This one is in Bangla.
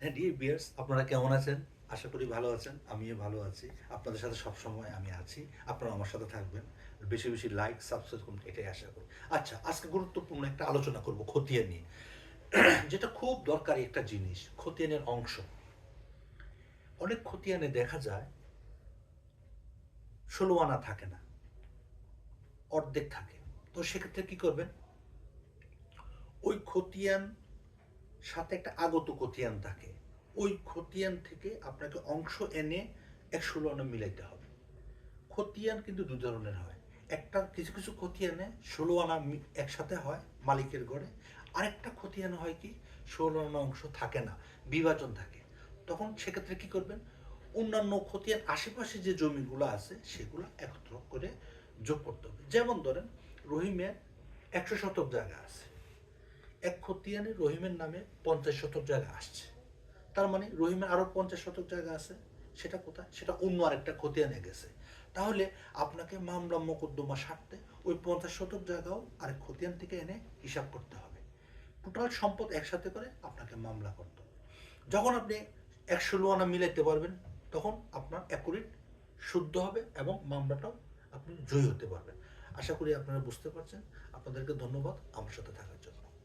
হ্যাঁ ডিয়ার বিয়ার্স আপনারা কেমন আছেন? আশা করি ভালো আছেন, আমিও ভালো আছি। আপনাদের সাথে সব সময় আমি আছি, আপনারা আমার সাথে থাকবেন। বেশি বেশি লাইক সাবস্ক্রাইব করুন, এটাই আশা করি। আচ্ছা আজকে গুরুত্বপূর্ণ একটা আলোচনা করব খতিয়ান নিয়ে। যেটা খুব দরকারি একটা জিনিস, খতিয়ানের অংশ। অনেক খতিয়ানে দেখা যায়, ষোলো আনা থাকে না, অর্ধেক থাকে। তো সেক্ষেত্রে কি করবেন? ওই খতিয়ান সাথে একটা আগত খতিয়ান থাকে। ওই খতিয়ান থেকে আপনাকে অংশ এনে এক ষোলো আনা মিলাইতে হবে। খতিয়ান কিন্তু দু ধরনের হয়। একটা কিছু কিছু খতিয়ানে ষোলো আনা একসাথে হয় মালিকের ঘরে। আরেকটা খতিয়ান হয় কি ষোলো আনা অংশ থাকে না, বিভাজন থাকে। তখন সেক্ষেত্রে কি করবেন? অন্যান্য খতিয়ান আশেপাশে যে জমিগুলো আছে, সেগুলো একত্র করে যোগ করতে হবে। যেমন ধরেন, রহিমের একশো শতক জায়গা আছে। এক খতিয়ানে রহিমের নামে পঞ্চাশ শতক জায়গা আসছে। তার মানে রহিমের আরও পঞ্চাশ শতক জায়গা আছে। সেটা কোথায়? সেটা অন্য আরেকটা খতিয়ানে গেছে। তাহলে আপনাকে মামলা মোকদ্দমা সারতে ওই পঞ্চাশ শতক জায়গাও আরেক খতিয়ান থেকে এনে হিসাব করতে হবে। টোটাল সম্পদ একসাথে করে আপনাকে মামলা করতে যখন আপনি একশো লোয়ানা মিলাইতে পারবেন, তখন আপনার অ্যাকুরেট শুদ্ধ হবে এবং মামলাটাও আপনি জয়ী হতে পারবেন। আশা করি আপনারা বুঝতে পারছেন। আপনাদেরকে ধন্যবাদ। আমার সাথে থাকার জন্য।